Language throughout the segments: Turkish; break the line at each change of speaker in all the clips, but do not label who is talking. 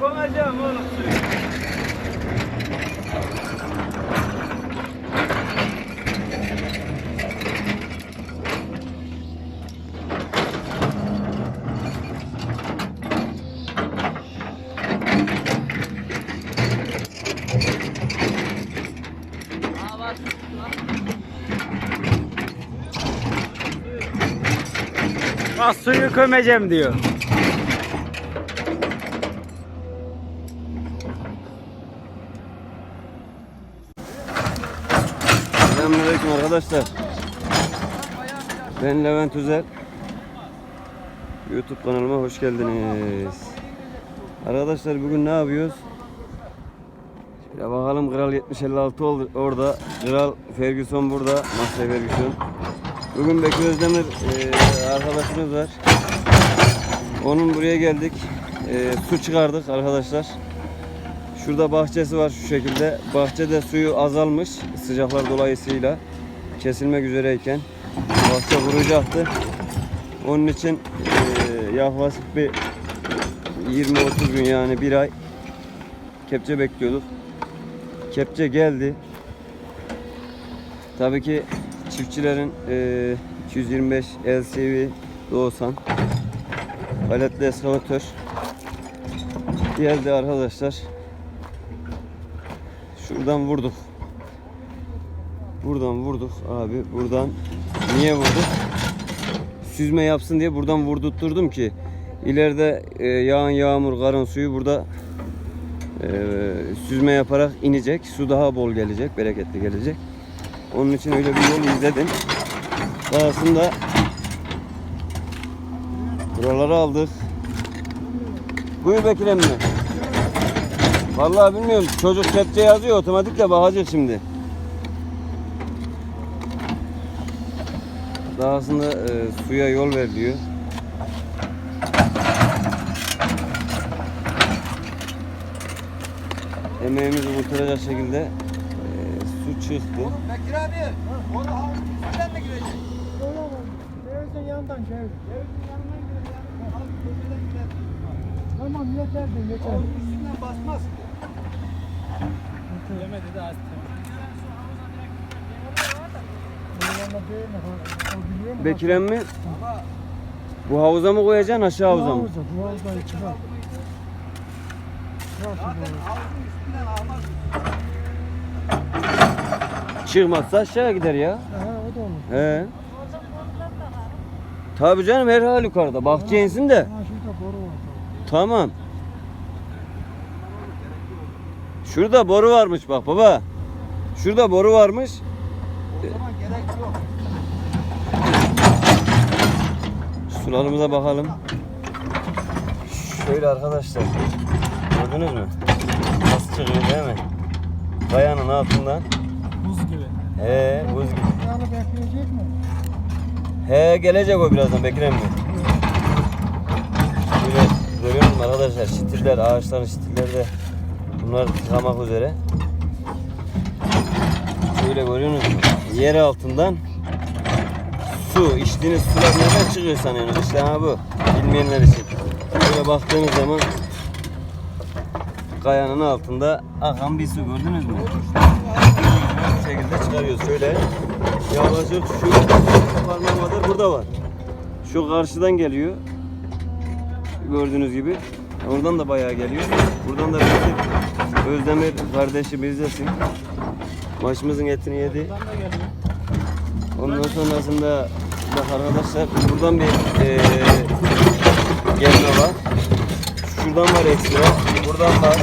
koyacağım oğlum suyu. Bak suyu kömeceğim diyor.
Selamünaleyküm arkadaşlar. Ben Levent Özel. YouTube kanalıma hoş geldiniz. Arkadaşlar bugün ne yapıyoruz? Şöyle bakalım Kral 7056 oldu orada. Kral Ferguson burada. Master Ferguson. Bugün Bekir Özdemir e, arkadaşımız var. Onun buraya geldik. E, su çıkardık arkadaşlar. Şurada bahçesi var şu şekilde. Bahçede suyu azalmış sıcaklar dolayısıyla kesilmek üzereyken bahçe kuruyacaktı. Onun için eee, yaklaşık bir 20-30 gün yani bir ay kepçe bekliyorduk. Kepçe geldi. Tabii ki çiftçilerin eee, 225 LCV Doğusan paletli eskavatör geldi arkadaşlar. Şuradan vurduk. Buradan vurduk abi. Buradan niye vurduk? Süzme yapsın diye buradan vurdutturdum ki ileride e, yağan yağmur, karın suyu burada e, süzme yaparak inecek. Su daha bol gelecek, bereketli gelecek. Onun için öyle bir yol izledim. Daha buraları aldık. Buyur Bekir emmi. Vallahi bilmiyorum. Çocuk kepçe yazıyor otomatikle bakacak şimdi. Dahasında e, suya yol ver diyor. Emeğimizi kurtaracak şekilde e, su çıktı.
Bekir abi, onu havuzun üstünden mi girecek?
Denizin yanından çevir.
Denizin yanından girecek. Havuzun köşeden girer.
Tamam yeter de yeter.
Havuzun üstünden basmaz.
Yemedi de astı. Yanına değil mi? O biliyor mu?
Bekir emmi bu havuza mı koyacaksın aşağı havuza mı?
Havuza, bu
almaz.
Çıkmazsa aşağı gider ya.
Aha o da olur.
He. Tabii canım her halükarda. Bakacaksın de.
Ha şurada boru var.
Tamam. Şurada boru varmış bak baba. Şurada boru varmış.
O zaman gerek yok.
Sularımıza bakalım. Şöyle arkadaşlar. Gördünüz mü? Nasıl çıkıyor değil mi? Kayanın altından.
Buz gibi.
He, buz gibi.
Yani bekleyecek mi?
He gelecek o birazdan Bekir emmi. Böyle görüyor musun arkadaşlar şitiller, ağaçların şitilleri de bunlar tıkamak üzere. Şöyle görüyorsunuz? Yer altından su, içtiğiniz sular nereden çıkıyor sanıyorsunuz? İşte ha bu. Bilmeyenler için. Böyle baktığınız zaman kayanın altında akan bir su gördünüz mü? Bu şekilde çıkarıyoruz. Şöyle yaklaşık şu parmağım kadar burada var. Şu karşıdan geliyor. Gördüğünüz gibi. Oradan da bayağı geliyor. Buradan da Özdemir kardeşi bizdesin. Maçımızın etini yedi. Ondan sonrasında bak arkadaşlar buradan bir eee gelme var. Şuradan var ekstra. Buradan var.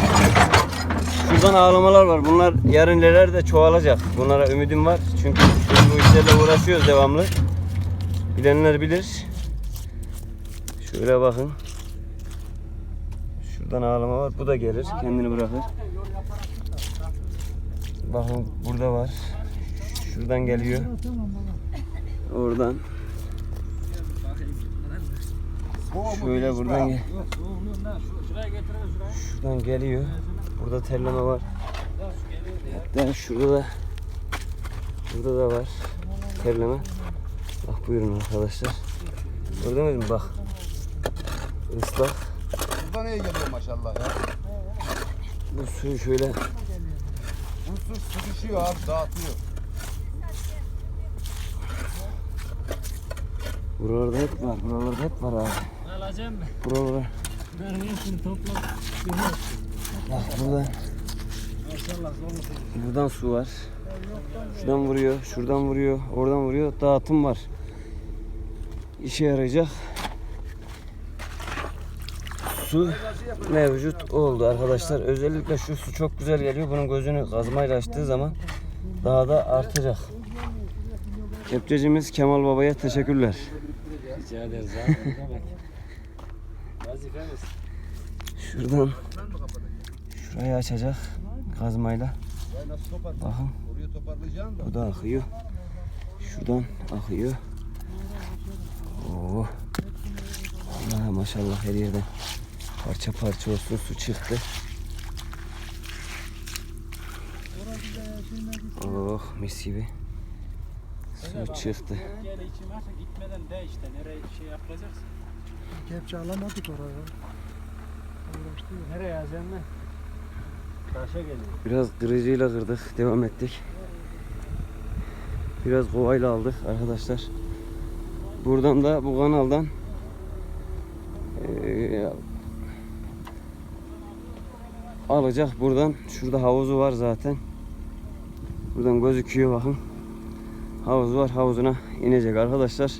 Şuradan ağlamalar var. Bunlar yarın neler de çoğalacak. Bunlara ümidim var. Çünkü bu işlerle uğraşıyoruz devamlı. Bilenler bilir. Şöyle bakın. Şuradan ağlama var. Bu da gelir. Kendini bırakır. Bakın burada var. Şuradan geliyor. Oradan. Şöyle buradan gel. Şuradan geliyor. Burada terleme var. Hatta şurada da burada da var terleme. Bak buyurun arkadaşlar. Gördünüz mü bak. Islak.
Burada neye geliyor maşallah ya?
Bu suyu şöyle
Bu su sıkışıyor abi dağıtıyor.
buralarda hep var. Buralarda hep var abi.
Alacağım mı?
Buralar.
Ben hepsini topla.
Bak buradan. Buradan su var. Şuradan vuruyor, şuradan vuruyor, oradan vuruyor. Dağıtım var. İşe yarayacak. Su mevcut oldu arkadaşlar. Özellikle şu su çok güzel geliyor. Bunun gözünü kazmayla açtığı zaman daha da artacak. Kepçecimiz Kemal Baba'ya teşekkürler.
Rica ederiz abi.
Şuradan şurayı açacak kazmayla. Bakın bu da akıyor. Şuradan akıyor. Oo. Allah maşallah her yerden parça parça olsun su çıktı. Oh mis gibi. Su çıktı.
Gel içim varsa gitmeden de işte nereye şey yapacaksın.
Kepçe alamadık oraya.
Nereye yazacaksın lan? Taşa geliyor.
Biraz kırıcıyla kırdık. Devam ettik. Biraz kovayla aldık arkadaşlar. Buradan da bu kanaldan alacak buradan. Şurada havuzu var zaten. Buradan gözüküyor bakın. Havuz var. Havuzuna inecek arkadaşlar.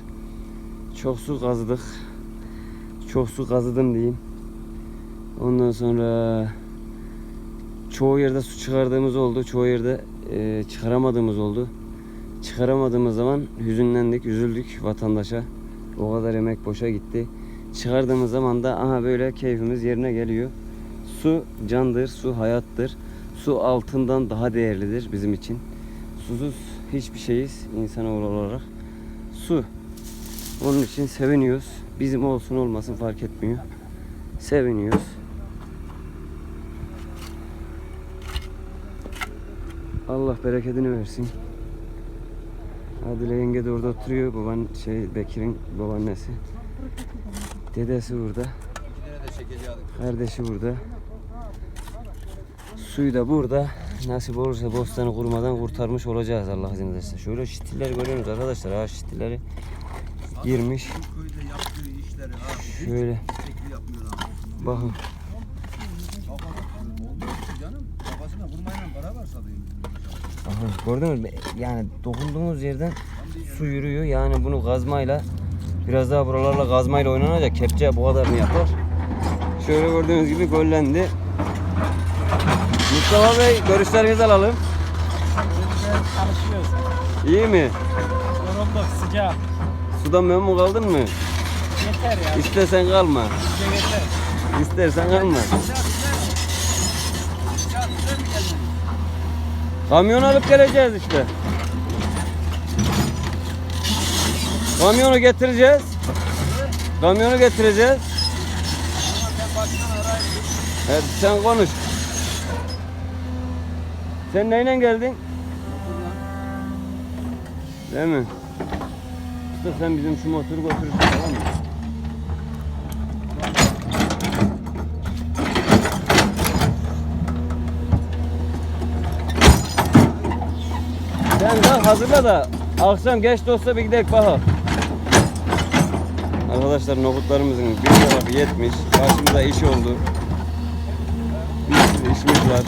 Çok su kazıdık. Çok su kazıdım diyeyim. Ondan sonra çoğu yerde su çıkardığımız oldu. Çoğu yerde e, çıkaramadığımız oldu. Çıkaramadığımız zaman hüzünlendik, üzüldük vatandaşa. O kadar emek boşa gitti. Çıkardığımız zaman da aha böyle keyfimiz yerine geliyor. Su candır, su hayattır. Su altından daha değerlidir bizim için. Susuz hiçbir şeyiz insanoğlu olarak. Su. Onun için seviniyoruz. Bizim olsun olmasın fark etmiyor. Seviniyoruz. Allah bereketini versin. Adile yenge de orada oturuyor. Baban şey Bekir'in babaannesi. Dedesi burada. Kardeşi burada. Suyu da burada. Nasip olursa bostanı kurumadan kurtarmış olacağız Allah izin ederse. Şöyle şitilleri görüyorsunuz arkadaşlar. Ha şitilleri girmiş. Şöyle bakın. Aha, gördünüz mü? Yani dokunduğumuz yerden su yürüyor. Yani bunu kazmayla biraz daha buralarla kazmayla oynanacak. Kepçe bu kadarını yapar. Şöyle gördüğünüz gibi gollendi. Mustafa Bey görüşlerinizi alalım.
Çalışıyoruz.
İyi mi?
Yorulduk sıcak.
Sudan memnun kaldın mı?
Yeter ya.
İstersen kalma.
Yeter.
İstersen kalma. Kamyon alıp geleceğiz işte. Kamyonu getireceğiz. Kamyonu getireceğiz. Evet sen konuş. Sen neyle geldin? Değil mi? Usta sen bizim şu motoru götürürsün tamam mı? Sen de hazırla da akşam geç de olsa bir gidelim bakalım. Arkadaşlar nohutlarımızın bir tarafı yetmiş. Karşımıza iş oldu. Bir işimiz var.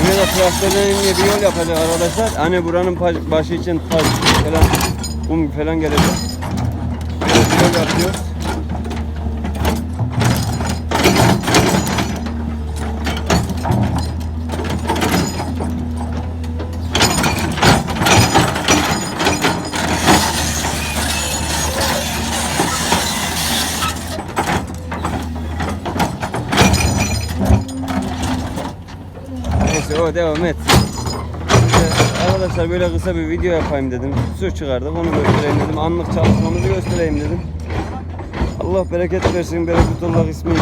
Buraya da traktörlerin bir yol yapacak arkadaşlar. Hani buranın başı için taş falan, kum falan gelecek. Evet, yol yapıyoruz. O devam et. İşte arkadaşlar böyle kısa bir video yapayım dedim. Su çıkardık onu göstereyim dedim. Anlık çalışmamızı göstereyim dedim. Allah bereket versin Bereketullah ismiyle.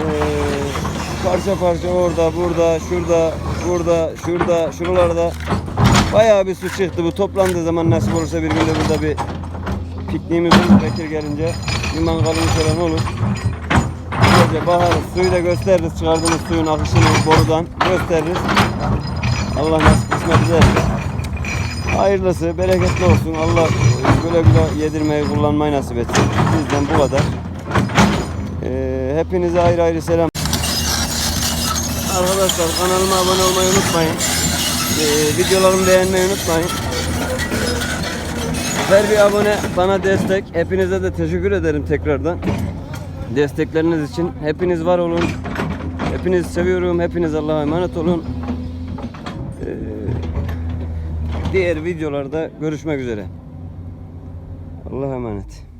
Ee, parça parça orada, burada, şurada, burada, şurada, şuralarda bayağı bir su çıktı. Bu toplandığı zaman nasip olursa bir gün de burada bir pikniğimiz olur Bekir gelince. Bir mangalımız falan olur. Böylece baharız, suyu da gösteririz. Çıkardığımız suyun akışını borudan gösteririz. Allah nasip kısmet ederse. Hayırlısı, bereketli olsun. Allah güle güle yedirmeyi, kullanmayı nasip etsin. Bizden bu kadar. Ee, hepinize ayrı ayrı selam. Arkadaşlar kanalıma abone olmayı unutmayın. Ee, videolarımı beğenmeyi unutmayın. Her bir abone bana destek. Hepinize de teşekkür ederim tekrardan. Destekleriniz için. Hepiniz var olun. Hepinizi seviyorum. Hepiniz Allah'a emanet olun. Ee, diğer videolarda görüşmek üzere. Allah'a emanet.